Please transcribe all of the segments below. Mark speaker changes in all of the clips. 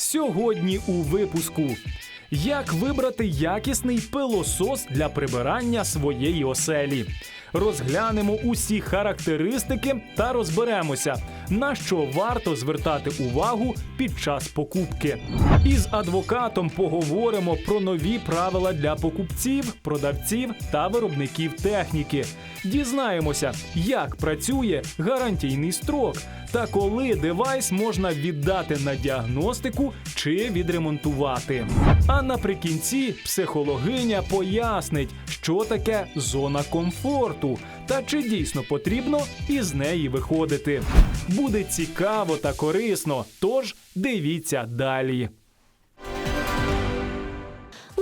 Speaker 1: Сьогодні у випуску. Як вибрати якісний пилосос для прибирання своєї оселі? Розглянемо усі характеристики та розберемося, на що варто звертати увагу під час покупки. Із адвокатом поговоримо про нові правила для покупців, продавців та виробників техніки. Дізнаємося, як працює гарантійний строк та коли девайс можна віддати на діагностику чи відремонтувати. А наприкінці психологиня пояснить, що таке зона комфорту та чи дійсно потрібно із неї виходити. Буде цікаво та корисно, тож дивіться далі.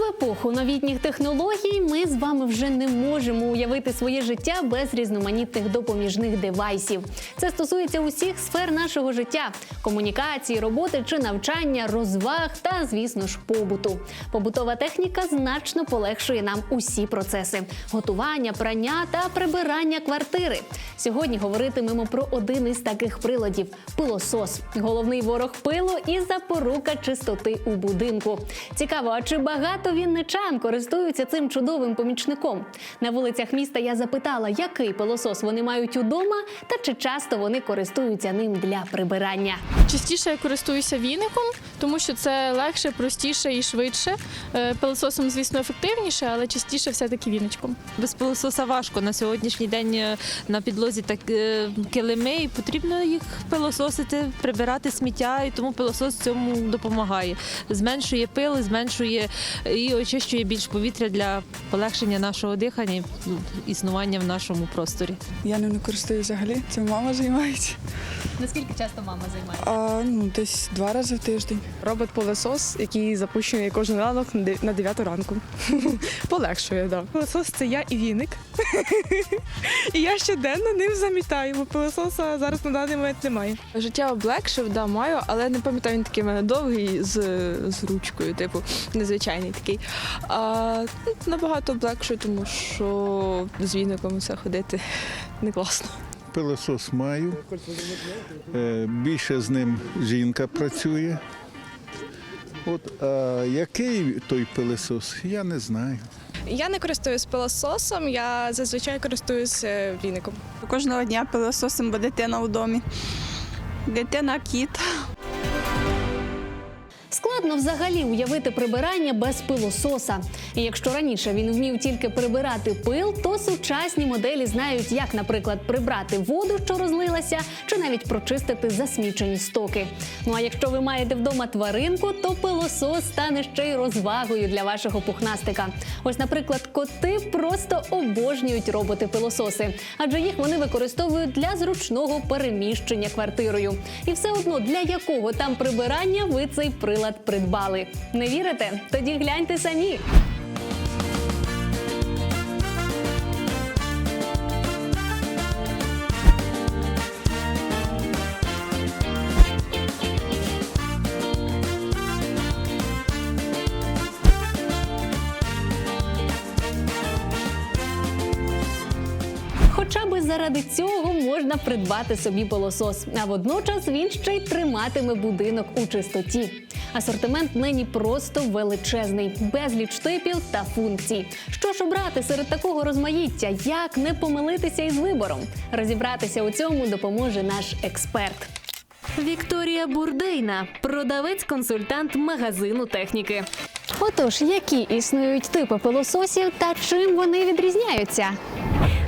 Speaker 2: Епоху новітніх технологій ми з вами вже не можемо уявити своє життя без різноманітних допоміжних девайсів. Це стосується усіх сфер нашого життя: комунікації, роботи чи навчання, розваг та, звісно ж, побуту. Побутова техніка значно полегшує нам усі процеси: готування, прання та прибирання квартири. Сьогодні говоритимемо про один із таких приладів пилосос. Головний ворог пилу і запорука чистоти у будинку. Цікаво, а чи багато вінничан користуються цим чудовим помічником? На вулицях міста я запитала, який пилосос вони мають удома, та чи часто вони користуються ним для прибирання.
Speaker 3: Частіше я користуюся віником, тому що це легше, простіше і швидше. Е, Пилососом, звісно, ефективніше, але частіше все-таки віничком.
Speaker 4: Без пилососа важко на сьогоднішній день е, на підлозі так е, килими, і потрібно їх пилососити, прибирати сміття, і тому пилосос цьому допомагає. Зменшує пил, зменшує і очищує більш повітря для полегшення нашого дихання і ну, існування в нашому просторі.
Speaker 5: Я ним не користуюсь взагалі. Це мама займається.
Speaker 2: Наскільки часто мама займається?
Speaker 5: А ну десь два рази в тиждень.
Speaker 6: Робот-пилосос, який запущений кожен ранок на 9 ранку. Полегшує, так. Да. Пилосос це я і віник. і я щоденно ним замітаю, бо пилососа зараз на даний момент немає. Життя облегшив, да, маю, але не пам'ятаю, він такий в мене довгий з, з ручкою, типу, незвичайний такий. А ну, набагато облегшує, тому що з віником все ходити не класно.
Speaker 7: Пилосос маю. Е, Більше з ним жінка працює. От, а який той пилосос, я не знаю.
Speaker 8: Я не користуюсь пилососом, я зазвичай користуюсь е, віником.
Speaker 9: Кожного дня пилососом, бо дитина у домі. Дитина кіт.
Speaker 2: Складно взагалі уявити прибирання без пилососа. І якщо раніше він вмів тільки прибирати пил, то сучасні моделі знають, як, наприклад, прибрати воду, що розлилася, чи навіть прочистити засмічені стоки. Ну а якщо ви маєте вдома тваринку, то пилосос стане ще й розвагою для вашого пухнастика. Ось, наприклад, коти просто обожнюють роботи-пилососи, адже їх вони використовують для зручного переміщення квартирою. І все одно для якого там прибирання ви цей прилад придбали. Не вірите? Тоді гляньте самі. Хоча би заради цього можна придбати собі пилосос, а водночас він ще й триматиме будинок у чистоті. Асортимент нині просто величезний, безліч типів та функцій. Що ж обрати серед такого розмаїття? Як не помилитися із вибором? Розібратися у цьому допоможе наш експерт. Вікторія Бурдейна, продавець-консультант магазину техніки. Отож, які існують типи пилососів та чим вони відрізняються?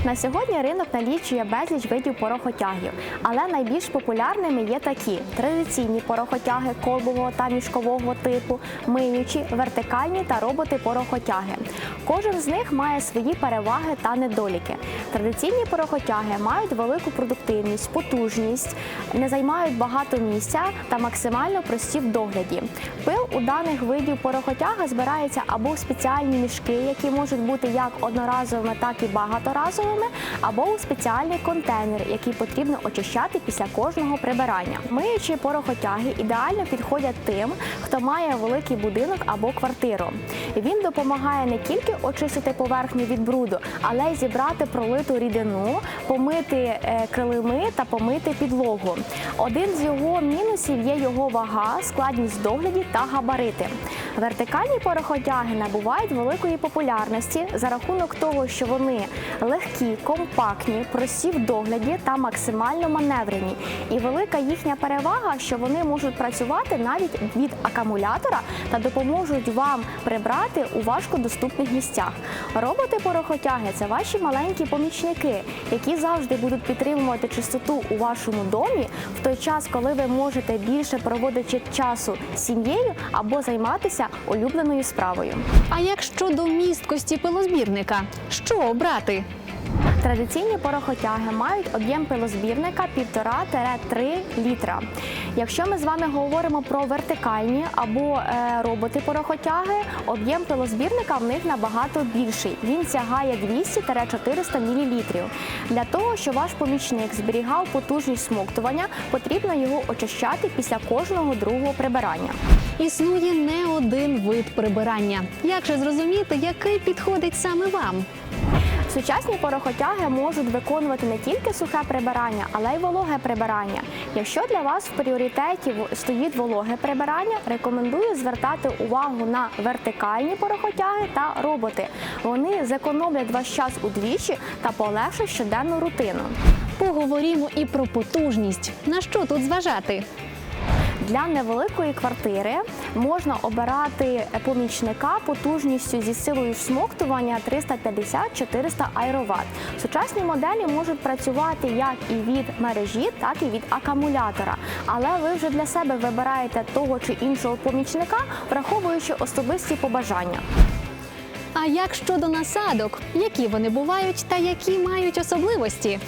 Speaker 10: На сьогодні ринок налічує безліч видів порохотягів, але найбільш популярними є такі: традиційні порохотяги колбового та мішкового типу, миючі, вертикальні та роботи-порохотяги. Кожен з них має свої переваги та недоліки. Традиційні порохотяги мають велику продуктивність, потужність, не займають багато місця та максимально прості в догляді. Пил у даних видів порохотяга збирається або в спеціальні мішки, які можуть бути як одноразовими, так і багаторазовими, пластиковими або у спеціальний контейнер, який потрібно очищати після кожного прибирання. Миючі порохотяги ідеально підходять тим, хто має великий будинок або квартиру. Він допомагає не тільки очистити поверхню від бруду, але й зібрати пролиту рідину, помити е, килими та помити підлогу. Один з його мінусів є його вага, складність в догляді та габарити. Вертикальні порохотяги набувають великої популярності за рахунок того, що вони легкі, компактні, прості в догляді та максимально маневрені. І велика їхня перевага, що вони можуть працювати навіть від акумулятора та допоможуть вам прибрати у важкодоступних місцях. Роботи-порохотяги це ваші маленькі помічники, які завжди будуть підтримувати чистоту у вашому домі в той час, коли ви можете більше проводити часу з сім'єю або займатися улюбленою справою.
Speaker 2: А як щодо місткості пилозбірника, що обрати?
Speaker 10: Традиційні порохотяги мають об'єм пилозбірника 1,5-3 літра. Якщо ми з вами говоримо про вертикальні або е, роботи-порохотяги, об'єм пилозбірника в них набагато більший. Він сягає 200-400 мл. Для того, щоб ваш помічник зберігав потужність смоктування, потрібно його очищати після кожного другого прибирання.
Speaker 2: Існує не один вид прибирання. Як же зрозуміти, який підходить саме вам?
Speaker 10: Сучасні порохотяги можуть виконувати не тільки сухе прибирання, але й вологе прибирання. Якщо для вас в пріоритеті стоїть вологе прибирання, рекомендую звертати увагу на вертикальні порохотяги та роботи. Вони зекономлять ваш час удвічі та полегшать щоденну рутину.
Speaker 2: Поговоримо і про потужність. На що тут зважати?
Speaker 10: Для невеликої квартири можна обирати помічника потужністю зі силою всмоктування 350-400 аероват. Сучасні моделі можуть працювати як і від мережі, так і від акумулятора. Але ви вже для себе вибираєте того чи іншого помічника, враховуючи особисті побажання.
Speaker 2: А як щодо насадок, які вони бувають та які мають особливості?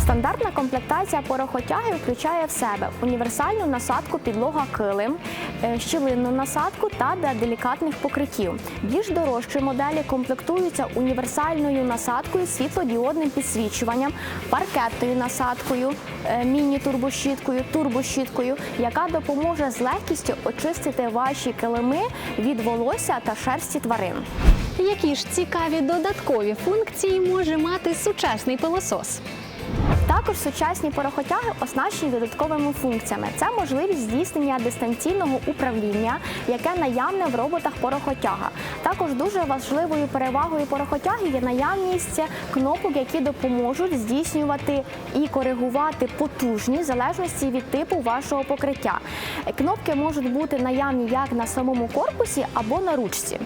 Speaker 10: Стандартна комплектація порохотяги включає в себе універсальну насадку підлога килим, е, щілинну насадку та для делікатних покриттів. Більш дорожчі моделі комплектуються універсальною насадкою світлодіодним підсвічуванням, паркетною насадкою, е, міні-турбощіткою, турбощіткою, яка допоможе з легкістю очистити ваші килими від волосся та шерсті тварин.
Speaker 2: Які ж цікаві додаткові функції може мати сучасний пилосос?
Speaker 10: Також сучасні порохотяги оснащені додатковими функціями. Це можливість здійснення дистанційного управління, яке наявне в роботах порохотяга. Також дуже важливою перевагою порохотяги є наявність кнопок, які допоможуть здійснювати і коригувати потужність в залежності від типу вашого покриття. Кнопки можуть бути наявні як на самому корпусі або на ручці.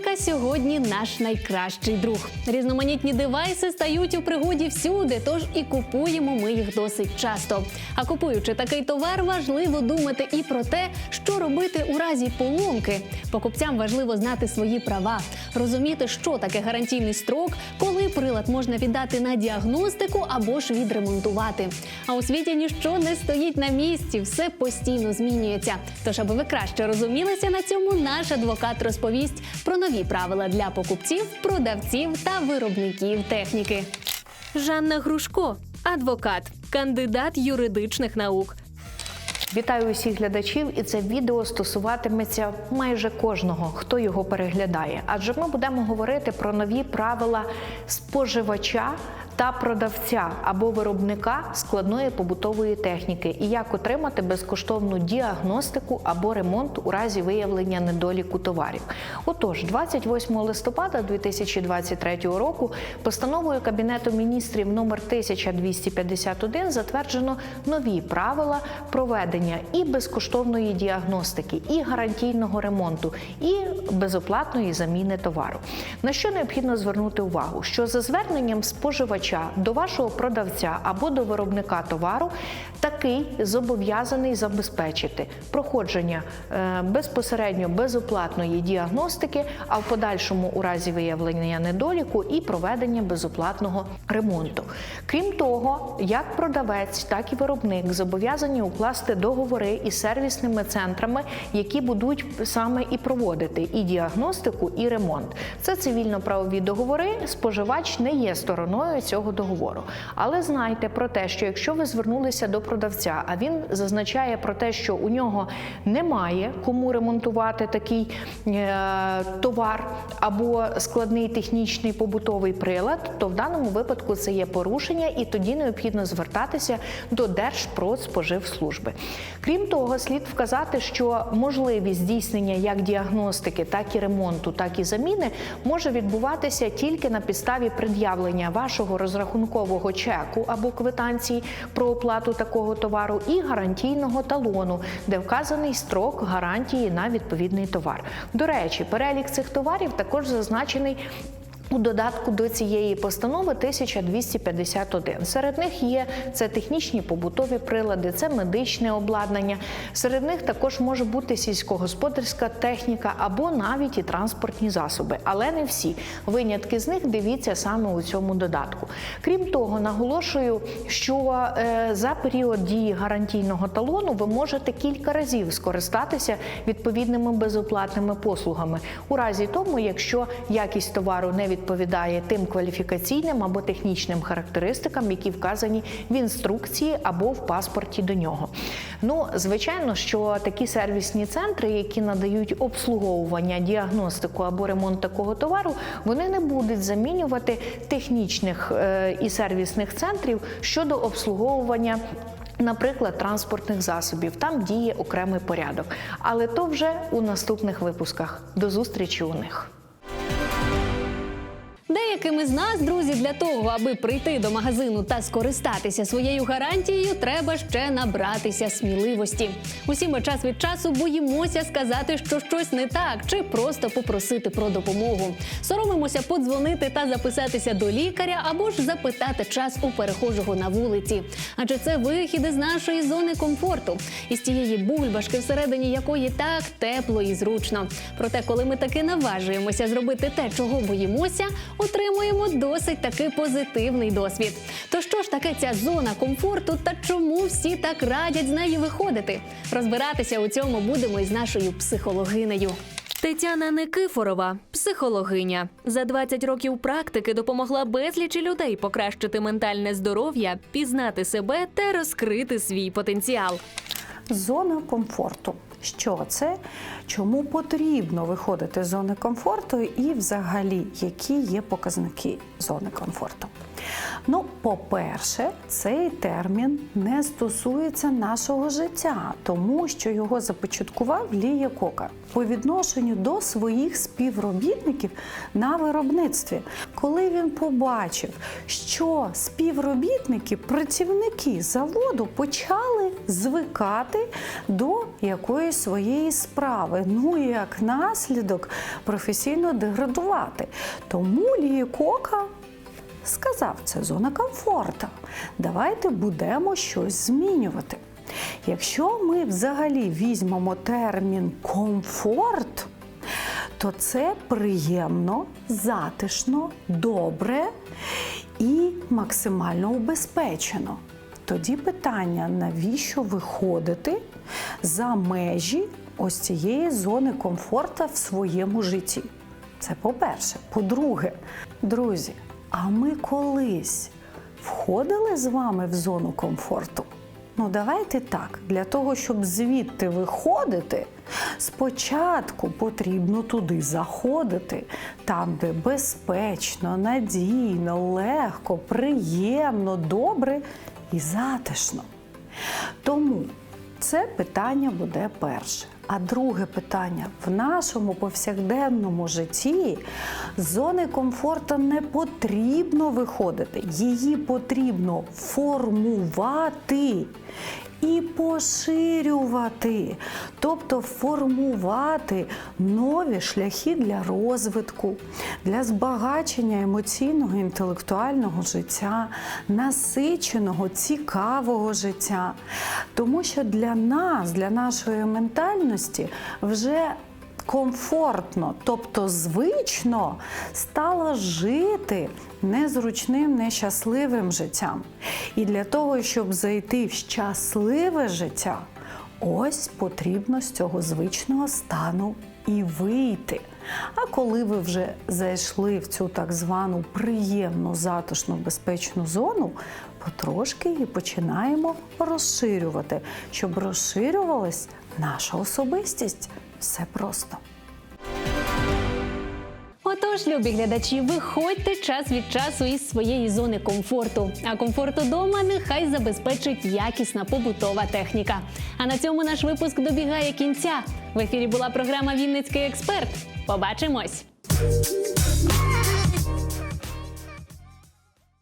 Speaker 2: Техніка сьогодні наш найкращий друг. Різноманітні девайси стають у пригоді всюди, тож і купуємо ми їх досить часто. А купуючи такий товар, важливо думати і про те, що робити у разі поломки. Покупцям важливо знати свої права, розуміти, що таке гарантійний строк, коли прилад можна віддати на діагностику або ж відремонтувати. А у світі ніщо не стоїть на місці, все постійно змінюється. Тож, аби ви краще розумілися на цьому, наш адвокат розповість про нові правила для покупців, продавців та виробників техніки. Жанна Грушко, адвокат, кандидат юридичних наук.
Speaker 11: Вітаю усіх глядачів, і це відео стосуватиметься майже кожного, хто його переглядає. Адже ми будемо говорити про нові правила споживача та продавця або виробника складної побутової техніки і як отримати безкоштовну діагностику або ремонт у разі виявлення недоліку товарів. Отож, 28 листопада 2023 року постановою Кабінету міністрів номер 1251 затверджено нові правила проведення і безкоштовної діагностики, і гарантійного ремонту, і безоплатної заміни товару. На що необхідно звернути увагу, що за зверненням споживача споживача до вашого продавця або до виробника товару, такий зобов'язаний забезпечити проходження е, безпосередньо безоплатної діагностики, а в подальшому у разі виявлення недоліку і проведення безоплатного ремонту. Крім того, як продавець, так і виробник зобов'язані укласти договори із сервісними центрами, які будуть саме і проводити і діагностику, і ремонт. Це цивільно-правові договори. Споживач не є стороною цього договору. Але знайте про те, що якщо ви звернулися до продавця, а він зазначає про те, що у нього немає кому ремонтувати такий е, товар або складний технічний побутовий прилад, то в даному випадку це є порушення, і тоді необхідно звертатися до Держпродспоживслужби. Крім того, слід вказати, що можливість здійснення як діагностики, так і ремонту, так і заміни може відбуватися тільки на підставі пред'явлення вашого розрахункового чеку або квитанції про оплату такого товару і гарантійного талону, де вказаний строк гарантії на відповідний товар. До речі, перелік цих товарів також зазначений. У додатку до цієї постанови 1251. Серед них є це технічні побутові прилади, це медичне обладнання. Серед них також може бути сільськогосподарська техніка або навіть і транспортні засоби, але не всі. Винятки з них дивіться саме у цьому додатку. Крім того, наголошую, що е, за період дії гарантійного талону ви можете кілька разів скористатися відповідними безоплатними послугами у разі тому, якщо якість товару не відповідає тим кваліфікаційним або технічним характеристикам, які вказані в інструкції або в паспорті до нього. Ну, звичайно, що такі сервісні центри, які надають обслуговування, діагностику або ремонт такого товару, вони не будуть замінювати технічних е, і сервісних центрів щодо обслуговування. Наприклад, транспортних засобів там діє окремий порядок, але то вже у наступних випусках. До зустрічі у них.
Speaker 2: Деяким із нас, друзі, для того, аби прийти до магазину та скористатися своєю гарантією, треба ще набратися сміливості. Усі ми час від часу боїмося сказати, що щось не так, чи просто попросити про допомогу. Соромимося подзвонити та записатися до лікаря або ж запитати час у перехожого на вулиці. Адже це вихід із нашої зони комфорту, із тієї бульбашки, всередині якої так тепло і зручно. Проте, коли ми таки наважуємося зробити те, чого боїмося, отримуємо досить таки позитивний досвід. То що ж таке ця зона комфорту та чому всі так радять з неї виходити? Розбиратися у цьому будемо із нашою психологинею.
Speaker 12: Тетяна Никифорова, психологиня, за 20 років практики допомогла безлічі людей покращити ментальне здоров'я, пізнати себе та розкрити свій потенціал.
Speaker 13: Зона комфорту. Що це? Чому потрібно виходити з зони комфорту і взагалі які є показники зони комфорту? Ну, по-перше, цей термін не стосується нашого життя, тому що його започаткував Лія Кока по відношенню до своїх співробітників на виробництві. Коли він побачив, що співробітники, працівники заводу почали звикати до якоїсь своєї справи, ну і як наслідок професійно деградувати. Тому Лія Кока сказав, це зона комфорту. Давайте будемо щось змінювати. Якщо ми взагалі візьмемо термін комфорт, то це приємно, затишно, добре і максимально убезпечено. Тоді питання, навіщо виходити за межі ось цієї зони комфорту в своєму житті? Це по-перше. По-друге, друзі, а ми колись входили з вами в зону комфорту? Ну, давайте так. Для того, щоб звідти виходити, спочатку потрібно туди заходити, там, де безпечно, надійно, легко, приємно, добре і затишно. Тому це питання буде перше. А друге питання: в нашому повсякденному житті з зони комфорту не потрібно виходити, її потрібно формувати. І поширювати, тобто формувати нові шляхи для розвитку, для збагачення емоційного інтелектуального життя, насиченого, цікавого життя. Тому що для нас, для нашої ментальності, вже комфортно, тобто звично стало жити незручним, нещасливим життям. І для того, щоб зайти в щасливе життя, ось потрібно з цього звичного стану і вийти. А коли ви вже зайшли в цю так звану приємну, затишну, безпечну зону, потрошки і починаємо розширювати, щоб розширювалась наша особистість. Все просто.
Speaker 2: Отож, любі глядачі, виходьте час від часу із своєї зони комфорту. А комфорт удома нехай забезпечить якісна побутова техніка. А на цьому наш випуск добігає кінця. В ефірі була програма Вінницький експерт. Побачимось!